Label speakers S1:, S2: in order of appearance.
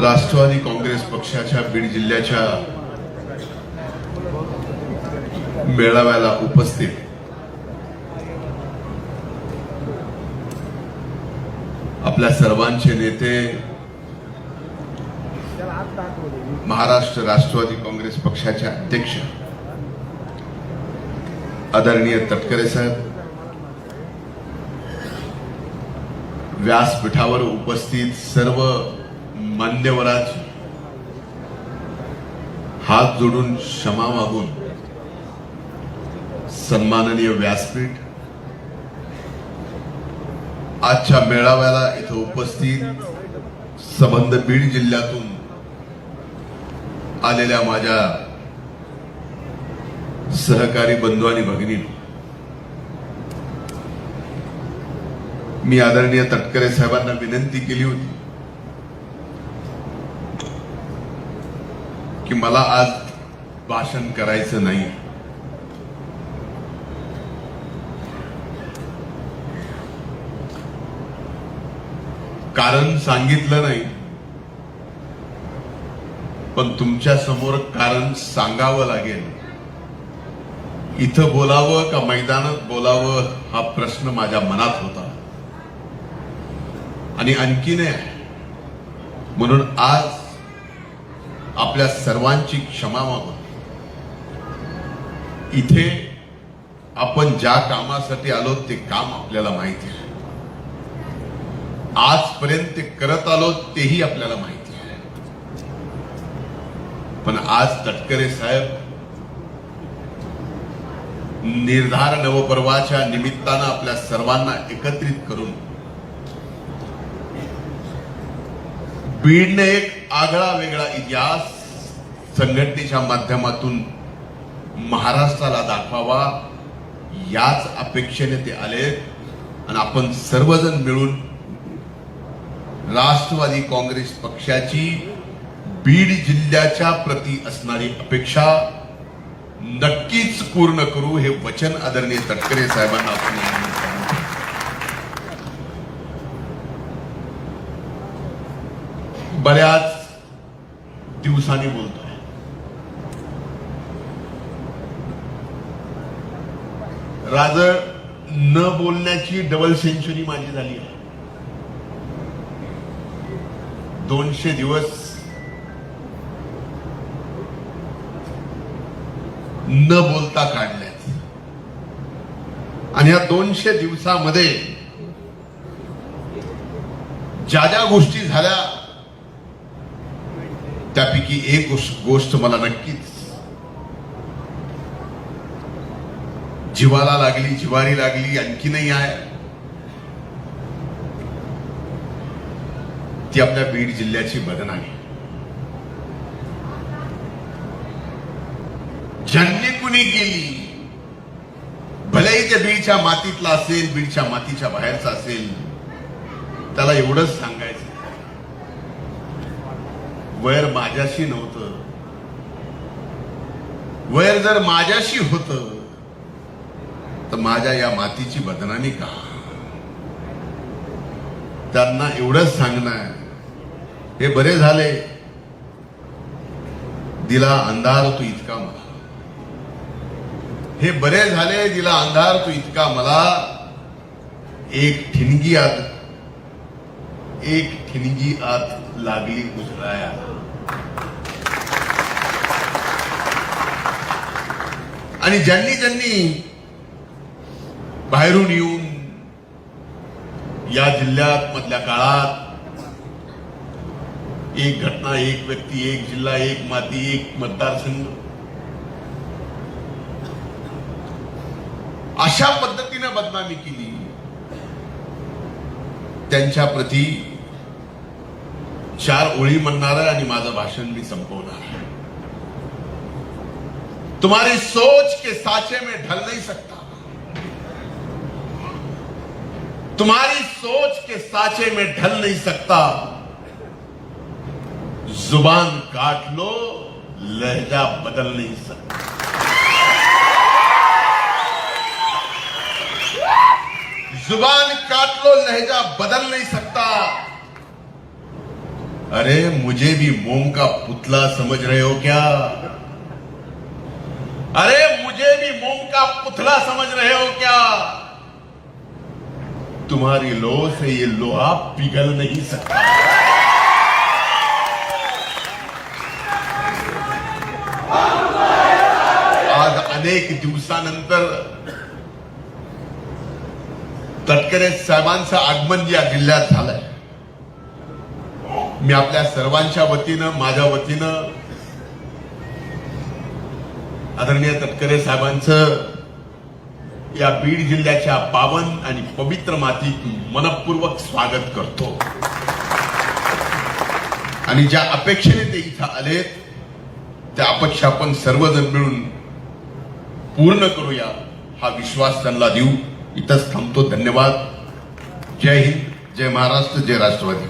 S1: राष्ट्रवादी काँग्रेस पक्षाच्या बीड जिल्ह्याच्या मेळाव्याला उपस्थित आपल्या सर्वांचे नेते महाराष्ट्र राष्ट्रवादी काँग्रेस पक्षाचे अध्यक्ष आदरणीय तटकरे साहेब व्यासपीठावर उपस्थित सर्व मान्यवराज हात जोडून क्षमा मागून सन्माननीय व्यासपीठ आजच्या मेळाव्याला इथं उपस्थित संबंध बीड जिल्ह्यातून आलेल्या माझ्या सहकारी बंधू आणि भगिनी. मी आदरणीय तटकरे साहेबांना विनंती केली होती. की मला आज भाषण करायचं नाही. कारण सांगितलं नाही. पण तुमच्यासमोर कारण सांगावं लागेल. इथं बोलावं का मैदानात बोलावं हा प्रश्न माझ्या मनात होता. आणि आणखीन आहे. म्हणून आज आपल्या सर्वांची क्षमा मागवते इथे आपण ज्या कामासाठी आलो ते काम आपल्याला माहिती आहे. आजपर्यंत ते करत आलो तेही आपल्याला माहिती आहे. पण आज तटकरे साहेब निर्धार नवपर्वाच्या निमित्तानं आपल्या सर्वांना एकत्रित करून बीडने एक आगळा वेगळा इतिहास संघटनेच्या माध्यमातून महाराष्ट्राला दाखवावा याच अपेक्षेने ते आले. आणि आपण सर्वजण मिळून राष्ट्रवादी काँग्रेस पक्षाची बीड जिल्ह्याच्या प्रती असणारी अपेक्षा नक्कीच पूर्ण करू हे वचन आदरणीय तटकरे साहेबांना आपण बऱ्याच दिवसांनी बोलतोय. राज न बोलण्याची डबल सेंचुरी माझी झाली आहे. दोनशे दिवस न बोलता काढल्यात आणि या दोनशे दिवसामध्ये ज्या ज्या गोष्टी झाल्या की एक गोष्ट मला नक्कीच जीवाला लागली जिवारी लागली आणखीनही आहे. ती आपल्या बीड जिल्ह्याची बदनामी ज्यांनी कुणी केली भलेही ते बीडच्या मातीतला असेल बीडच्या मातीच्या बाहेरचा असेल त्याला एवढंच सांगायचं. वैर माझ्याशी नव्हतं. वैर जर माझ्याशी होत तर माझ्या या मातीची बदनामी का? त्यांना एवढंच सांगणार हे बरे झाले. दिला अंधार तू इतका मला. हे बरे झाले दिला अंधार तू इतका मला. एक ठिणगी आत एक ठिणगी आत लागली गुजराया आणि ज्यांनी ज्यांनी बाहेरून येऊन या जिल्ह्यात मधल्या काळात एक घटना एक व्यक्ती एक जिल्हा एक माती एक मतदारसंघ अशा पद्धतीने बदनामी केली. त्यांच्या प्रती चार आहे आणि माझं भाषण मी संपवणार आहे तुम्हारी सोच के साचे में ढल नहीं सकता। तुम्हारी सोच के साचे में ढल नहीं सकता। ज़ुबान काट लो, लहजा बदल नहीं सकता। ज़ुबान काट लो, लहजा बदल नहीं सकता। अरे, मुझे भी मोम का पुतला समझ रहे हो क्या? अरे, मुझे भी मोम का पुतला समझ रहे हो क्या? तुम्हारी लो से ये लोहा पिघल नहीं सकता। आज अनेक दिवसानंतर तटकरे साहेबांचं आगमन या जिल्ह्यात झालंय. मी आपल्या सर्वांच्या वतीनं माझ्या वतीनं आदरणीय तटकरे साहेबांचं या बीड जिल्ह्याच्या पावन आणि पवित्र मातीत मनपूर्वक स्वागत करतो. आणि ज्या अपेक्षेने ते इथं आले त्या अपेक्षा आपण सर्वजण मिळून पूर्ण करूया हा विश्वास त्यांना देऊ. इथंच थांबतो. धन्यवाद. जय हिंद. जय महाराष्ट्र. जय राष्ट्रवादी.